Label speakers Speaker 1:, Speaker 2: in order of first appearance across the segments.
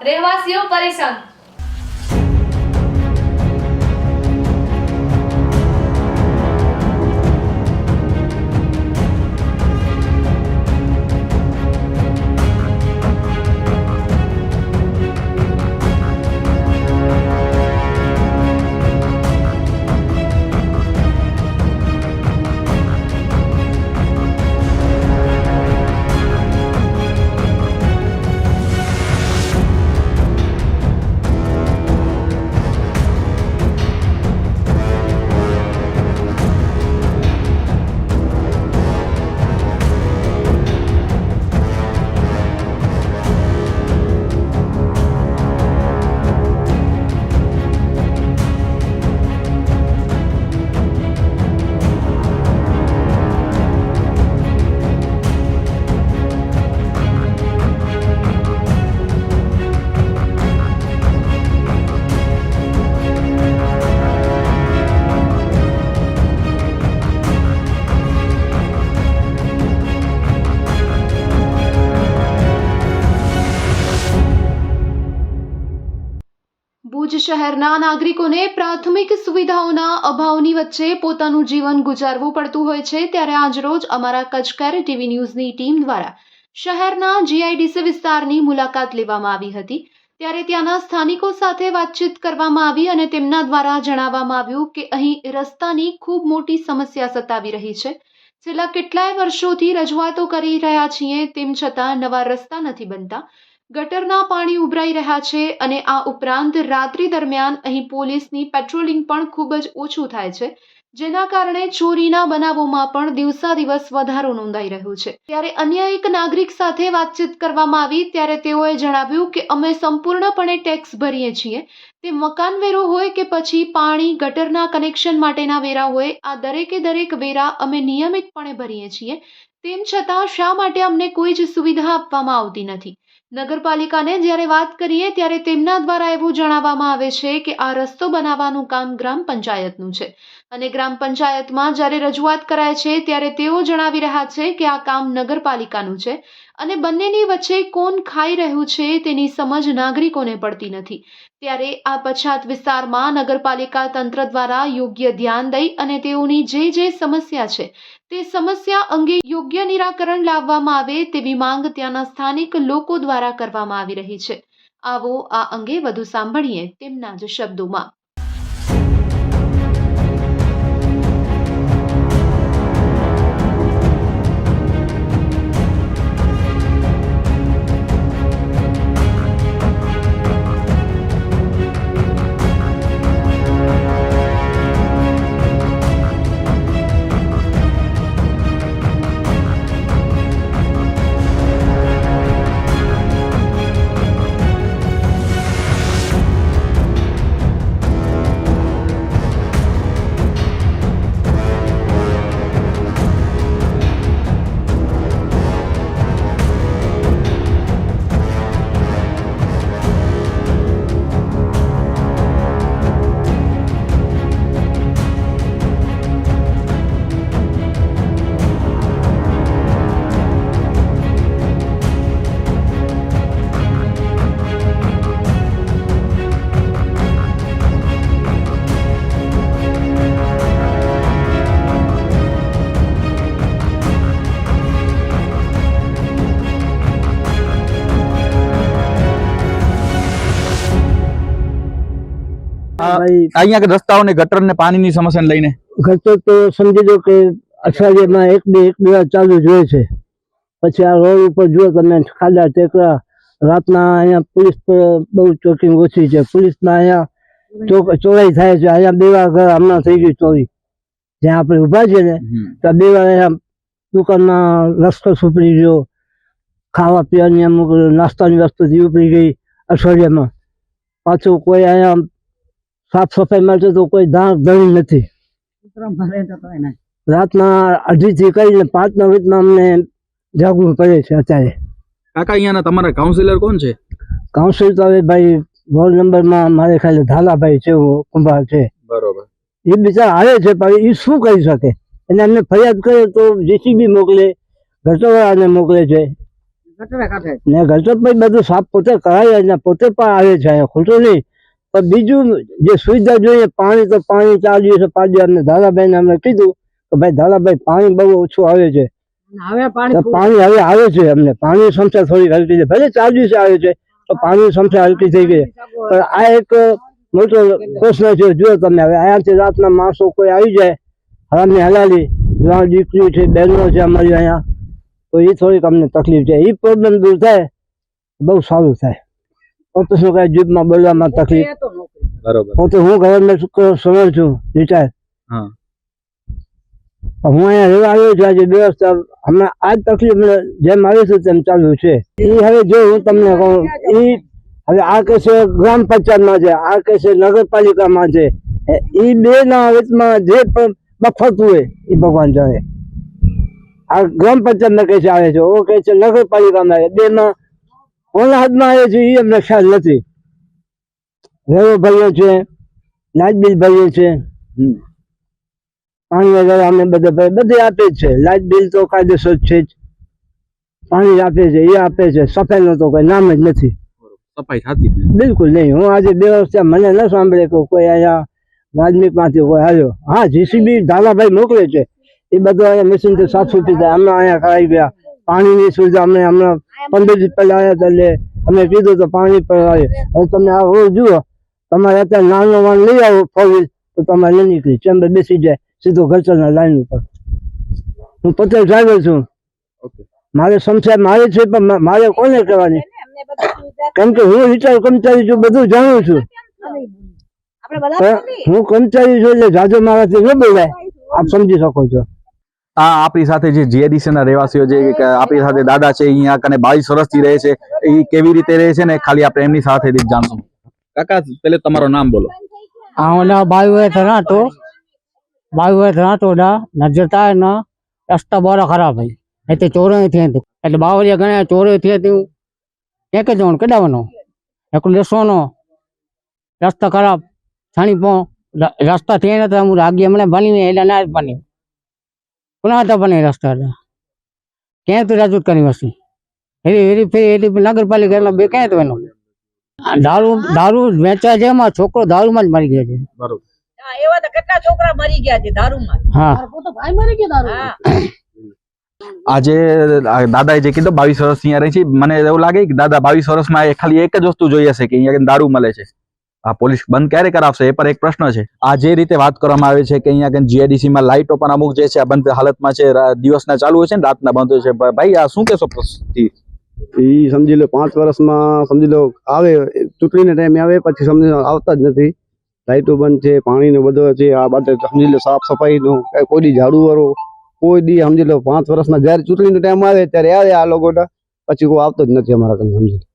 Speaker 1: રહેવાસીઓ પરેશાન.
Speaker 2: ભુજ શહેરના નાગરિકોને પ્રાથમિક સુવિધાઓના અભાવની વચ્ચે પોતાનું જીવન ગુજારવું પડતું હોય છે, ત્યારે આજરોજ અમારા કચકર ટીવી ન્યૂઝની ટીમ દ્વારા શહેરના જીઆઈડીસી વિસ્તારની મુલાકાત લેવામાં આવી હતી. ત્યારે ત્યાંના સ્થાનિકો સાથે વાતચીત કરવામાં આવી અને તેમના દ્વારા જણાવવામાં આવ્યું કે અહીં રસ્તાની ખૂબ મોટી સમસ્યા સતાવી રહી છે. છેલ્લા કેટલાય વર્ષોથી રજૂઆતો કરી રહ્યા છીએ, તેમ છતાં નવા રસ્તા નથી બનતા. ગટરના પાણી ઉભરાઈ રહ્યા છે અને આ ઉપરાંત રાત્રિ દરમિયાન અહીં પોલીસની પેટ્રોલિંગ પણ ખૂબ જ ઓછું થાય છે, જેના કારણે ચોરીના બનાવોમાં પણ દિવસા દિવસ વધારો નોંધાઈ રહ્યો છે. ત્યારે અન્ય એક નાગરિક સાથે વાતચીત કરવામાં આવી ત્યારે તેઓએ જણાવ્યું કે અમે સંપૂર્ણપણે ટેક્સ ભરીએ છીએ, તે મકાન વેરો હોય કે પછી પાણી, ગટરના કનેક્શન માટેના વેરા હોય, આ દરેકે દરેક વેરા અમે નિયમિતપણે ભરીએ છીએ તેમ છતાં શા માટે અમને કોઈ જ સુવિધા આપવામાં આવતી નથી? નગરપાલિકાને જ્યારે વાત કરીએ ત્યારે તેમના દ્વારા એવું જણાવવામાં આવે છે કે આ રસ્તો બનાવવાનું કામ ગ્રામ પંચાયતનું છે. અને ગ્રામ પંચાયતમાં જ્યારે રજૂઆત કરાય છે ત્યારે તેઓ જણાવી રહ્યા છે કે આ કામ નગરપાલિકાનું છે. અને બંનેની વચ્ચે કોણ ખાઈ રહ્યું છે તેની સમજ નાગરિકોને પડતી નથી. ત્યારે આ પછાત વિસ્તારમાં નગરપાલિકા તંત્ર દ્વારા યોગ્ય ધ્યાન દઈ અને તેઓની જે જે સમસ્યા છે, તે સમસ્યા અંગે યોગ્ય નિરાકરણ લાવવામાં આવે તેવી માંગ ત્યાંના સ્થાનિક લોકો દ્વારા કરવામાં આવી રહી છે. આવો આ અંગે વધુ સાંભળીએ તેમના જ શબ્દોમાં.
Speaker 3: અહીંયા કે રસ્તાઓ ને ગટર ને પાણીની સમસ્યાને લઈને.
Speaker 4: ગટર તો સમજી લો કે અઠવાડિયામાં એક બે એક બે ચાલુ જોઈએ છે. પછી આ રોડ ઉપર જુઓ તમે ખાડા ટેકરા. રાતના અહીંયા પોલીસ બહુ ચોકિંગ ઓછી છે. પોલીસના અહીંયા ચોરાઈ થાય છે. અહીંયા બે વાર ઘર હમણાં થઈ ગયું ચોરી. જ્યાં આપણે ઊભા છે ને ત્યાં બેવા અહીંયા દુકાનમાં રસ્તો સુપડી ગયો. ખાવા પીવાની અમુક નાસ્તાની વસ્તુ ઉપરી ઉપડી ગઈ અઠવાડિયામાં. પાછું કોઈ અહીંયા સાફ સફાઈ માટે તો કોઈ દાણ ધણી નથી. રાતના અઢી થી કરીને પાંચ ના માં અમને જાગવું પડે છે અત્યારે.
Speaker 3: કાકા અહીંયાના તમારા કાઉન્સિલર કોણ છે?
Speaker 4: કાઉન્સિલ તો હવે ભાઈ વોર્ડ નંબરમાં મારે ખાલી ધાલાભાઈ છે કુંભાર છે.
Speaker 3: બરોબર.
Speaker 4: એ બિચારા આવે છે પણ એ શું કરી શકે? અને એમને ફરિયાદ કરે તો જેસીબી મોકલે ગટરવાળાને મોકલે છે. ને ગટર ભાઈ બધું સાફ પોતે કરાવે અને પોતે પણ આવે છે ખોટું નહીં. પણ બીજું જે સુવિધા જોઈએ પાણી તો પાણી ચાર છે પાડ્યું અને અમને ને અમને કીધું કે ભાઈ દાદાભાઈ પાણી બહુ ઓછું આવે છે.
Speaker 1: પાણી
Speaker 4: હવે આવે છે અમને પાણી સમસ્યા થોડી હલકી છે. ભલે ચાર છે આવે છે તો પાણી સમસ્યા હલકી થઈ ગઈ. પણ આ એક મોટો પ્રશ્ન છે. જુઓ તમે હવે અહીંયાથી રાતના માણસો કોઈ આવી જાય હરામની હલાલી જ્યાં દીકરી છે બહેનો છે અમારી અહીંયા તો એ થોડીક અમને તકલીફ છે. એ પ્રોબ્લેમ દૂર થાય બહુ સારું થાય. ઓફિસમાં કહે જીભમાં બોલવામાં તકલીફ.
Speaker 3: બરોબર.
Speaker 4: પોતે હું ગવર્મેન્ટ સમર છું રિટાયર
Speaker 3: હું.
Speaker 4: અહીંયા રહેવા આવ્યો છું આજે બે વર્ષ હમણાં આ તકલીફ મને જેમ આવી છે તેમ ચાલુ છે. એ હવે જો હું તમને કહું એ હવે આ કહેશે ગ્રામ પંચાયતમાં છે આ કહેશે નગરપાલિકામાં છે. એ બે ના વચમાં જે પણ બફરતું હોય એ ભગવાન જાણે. આ ગ્રામ પંચાયતમાં કહે છે આવે છે ઓ કહે છે નગરપાલિકામાં આવે. બે માં કોના હાથમાં આવે છે એ અમને ખ્યાલ નથી. રેવો ભર્યો છે લાજબીલ બિલ ભર્યું છે પાણી વગેરે અમે બધા ભાઈ બધે આપે છે. લાઇટ બિલ તો કાયદેસર છે જ. પાણી આપે છે એ આપે છે. સફાઈનો તો કોઈ નામ જ નથી.
Speaker 3: સફાઈ થતી
Speaker 4: બિલકુલ નહીં. હું આજે બે વર્ષ મને ન સાંભળે કે કોઈ અહીંયા રાજમીકમાંથી કોઈ આવ્યો. હા જીસીબી ધારાભાઈ મોકલે છે. એ બધું અહીંયા મશીનથી સાફ સુધી થાય. હમણાં અહીંયા કરાવી ગયા. પાણીની સુવિધા અમને હમણાં પંદર દિવસ પહેલા આવ્યા હતા એટલે અમે કીધું તો પાણી પર હવે તમે આ રોજ જુઓ તમારે અત્યારે નાનો વાન લઈ આવો ફોર તો તમારે લઈ નીકળી. ચેમ્બર બેસી જાય સીધો ગચરના લાઈન ઉપર. હું પટેલ ડ્રાઈવર છું. મારે સમસ્યા મારે છે પણ મારે કોને કરવાની? કેમ કે હું રિટાયર કર્મચારી છું બધું જાણું છું. હું કર્મચારી છું એટલે જાજો મારાથી ન બોલાય. આપ સમજી શકો છો.
Speaker 3: આ આપણી સાથે જે જીએડીસીના રહેવાસીઓ જે આપણી સાથે દાદા છે અહીંયા કને બાવીસ વર્ષથી રહે છે એ કેવી રીતે રહે છે ને ખાલી આપણે એમની સાથે જ જાણશું. કાકા પેલે તમારું નામ બોલો.
Speaker 1: આવના બાવીએ ધરાતો બાવીએ ધરાતો. ના નજરતા ના રસ્તા બોરા ખરાબ હઈ એટલે ચોરે થયા એટલે બાવરિયા ગણ્યા ચોરે થયા તું એક જ જવાનું કડાવવાનો. એકલું લેસવાનો. રસ્તા ખરાબ. છાણી પો રસ્તા થયા નતા હું રાગી હમણાં બની એટલે ના જ બની પુનઃ તો બની રસ્તા હતા. ક્યાંય તો રાજૂત કરી વસી એરી એરી ફેરી એરી નગરપાલિકા બે ક્યાંય તો એનો? દારૂ દારૂ વેચવા છે એમાં છોકરો દારૂમાં જ મરી ગયો છે.
Speaker 3: બરોબર.
Speaker 5: એવા તો કેટલા છોકરા મરી ગયા છે દારૂમાં.
Speaker 1: હા.
Speaker 5: હા.
Speaker 3: આજે આ દાદાએ જે કીધું બાવીસ વર્ષ અહીંયા રહે છે. મને એવું લાગે કે દાદા બાવીસ વર્ષમાં ખાલી એક જ વસ્તુ જોઈએ છે કે અહીંયા દારૂ મળે છે. આ પોલીસ બંધ ક્યારે કરાવશે એ પર એક પ્રશ્ન છે. આ જે રીતે વાત કરવામાં આવે છે કે અહીંયા જીઆઈડીસી માં લાઇટો પણ અમુક જે છે, આ બંધ હાલતમાં છે દિવસના ચાલુ હોય છે ને, રાતના બંધ હોય છે. ભાઈ, આ શું કહેશો
Speaker 6: એ સમજી લો, પાંચ વર્ષમાં સમજી લો, આવે ચૂંટણીના ટાઈમે આવે, પછી સમજી આવતા જ નથી. લાઇટો બંધ છે, પાણીનો બધો છે, આ બધે સમજી લો, સાફ સફાઈનું, કાંઈ કોઈ દી ઝાડુ વાળો કોઈ દી સમજી લો, પાંચ વર્ષમાં જ્યારે ચૂંટણીનો ટાઈમ આવે, ત્યારે આવે આ લોકો પછી કોઈ આવતો જ નથી અમારા કને સમજી લો.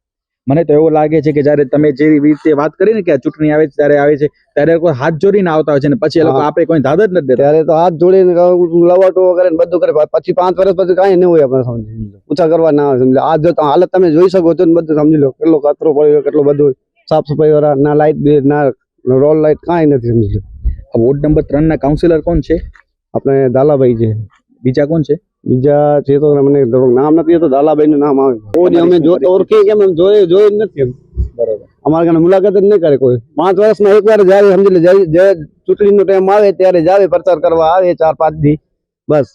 Speaker 3: મને તો એવું લાગે છે કે જ્યારે તમે જે રીતે વાત કરી ને કે આ ચૂંટણી આવે છે ત્યારે આવે છે ત્યારે કોઈ હાથ જોડીને આવતા હોય છે ને પછી એ લોકો
Speaker 6: આપણે
Speaker 3: આપે કોઈ દાદ જ નથી દેતા.
Speaker 6: ત્યારે તો હાથ જોડીને લવાટો કરે ને બધું કરે પછી પાંચ વર્ષ પછી કાંઈ નહીં હોય આપણે સમજી ઓછા કરવા ના આવે સમજી આ જો હાલત તમે જોઈ શકો છો ને બધું સમજી લો. કેટલો કચરો પડ્યો કેટલો બધું સાફ સફાઈ વાળા ના લાઈટ બિલ ના રોલ લાઈટ કાંઈ નથી સમજી લો.
Speaker 3: વોર્ડ નંબર ત્રણ ના કાઉન્સિલર કોણ છે?
Speaker 6: આપણે દાલાભાઈ છે.
Speaker 3: બીજા કોણ છે?
Speaker 6: બીજા છે તો મને નામ નથી તો દાલાભાઈ નું નામ આવે. કોઈ અમે જો ઓળખીએ કેમ એમ જોયે જોયું નથી એમ.
Speaker 3: બરોબર.
Speaker 6: અમારા ઘરે મુલાકાત જ નહીં કરે કોઈ. પાંચ વર્ષમાં એક વાર જાય સમજી લે ચૂંટણીનો ટાઈમ આવે ત્યારે જાવે પ્રચાર કરવા આવે ચાર પાંચ દી બસ.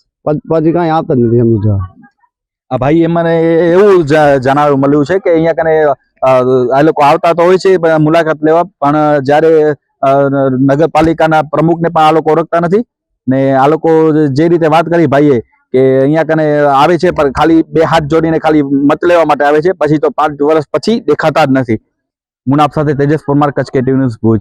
Speaker 6: પછી કાંઈ આવતા જ નથી સમજી
Speaker 3: આ ભાઈ મને એવું જણાવવા મળ્યું છે કે અહીંયા કને આ લોકો આવતા તો હોય છે પણ મુલાકાત લેવા પણ જ્યારે નગરપાલિકાના પ્રમુખને પણ આ લોકો ઓળખતા નથી. ને આ લોકો જે રીતે વાત કરી ભાઈએ કે અહીંયા કને આવે છે પણ ખાલી બે હાથ જોડીને ખાલી મત લેવા માટે આવે છે. પછી તો પાંચ વર્ષ પછી દેખાતા જ નથી. મુનાફ સાથે Tejas Parmar Kutch K TV news Bhuj.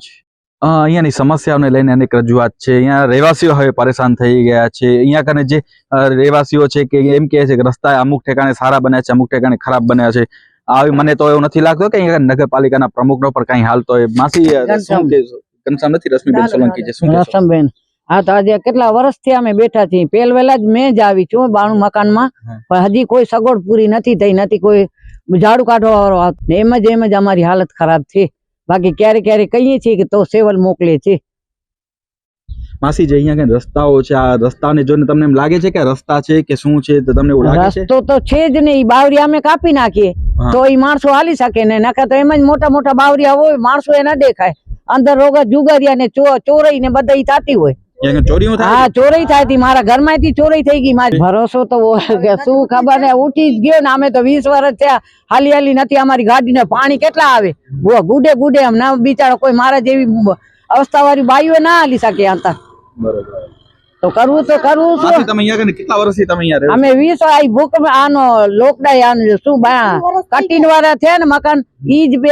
Speaker 3: અ, અહીંયાની સમસ્યાઓને લઈને અનેક રજૂઆત છે. અહીંયા રહેવાસીઓ હવે પરેશાન થઈ ગયા છે. અહીંયા કને જે રહેવાસીઓ છે કે એમ કહે છે કે રસ્તા અમુક ઠેકાણે સારા બન્યા છે અમુક ઠેકાણે ખરાબ બન્યા છે. આવી મને તો એવું નથી લાગતો કે અહીંયા નગરપાલિકાના પ્રમુખનો પર કઈ હાલ તો એ માસી શું કહેશો ઘનશ્યામ નથી રશ્મિબેન સોલંકી છે. શું કહેશો
Speaker 1: હા તો આજે કેટલા વર્ષથી અમે બેઠા છીએ. પેલ વેલા જ મેં જ આવી છું બાણું મકાનમાં. પણ હજી કોઈ સગવડ પૂરી નથી થઈ નથી કોઈ ઝાડુ કાઢવા વાળો. એમ જ એમ જ અમારી હાલત ખરાબ છે. બાકી ક્યારે ક્યારે કહીએ છીએ કે તો સેવલ મોકલે છે.
Speaker 3: માસી જે અહીંયા કઈ રસ્તાઓ છે આ રસ્તાને જોઈને તમને એમ લાગે છે કે રસ્તા છે કે શું છે તો તમને એવું લાગે છે?
Speaker 5: રસ્તો તો છે જ નહીં. બાવરી અમે કાપી નાખીએ. તો એ માણસો હાલી શકે ને. નકા તો એમ જ મોટા મોટા બાવરિયા હોય માણસો એ ન દેખાય. અંદર રોગા જુગારિયા ને ચો- ચોરાઈ ને બધા થતી હોય.
Speaker 3: ચોરીઓ થાય?
Speaker 5: હા ચોરી થાય હતી મારા ઘરમાંથી ચોરી થઈ ગઈ. મારી ભરોસો તો શું ખબર ને? ઉઠી જ ગયો ને. અમે તો વીસ વર્ષ થયા. હાલી હાલી નથી અમારી ગાડીને પાણી કેટલા આવે? ગુડે ગુડે એમ. ના બિચારા કોઈ મારા જેવી અવસ્થા વાળી બાઈઓ ના હાલી શકે આતા તો કરવું તો કરવું શું?
Speaker 3: તમે અહીંયા કેટલા વર્ષથી તમે અહીંયા રહો
Speaker 5: અમે વીસ આ ભૂકંપ આનો લોકડાઈ આનો શું બા કટીન વાળા છે ને મકાન ઈ જ બે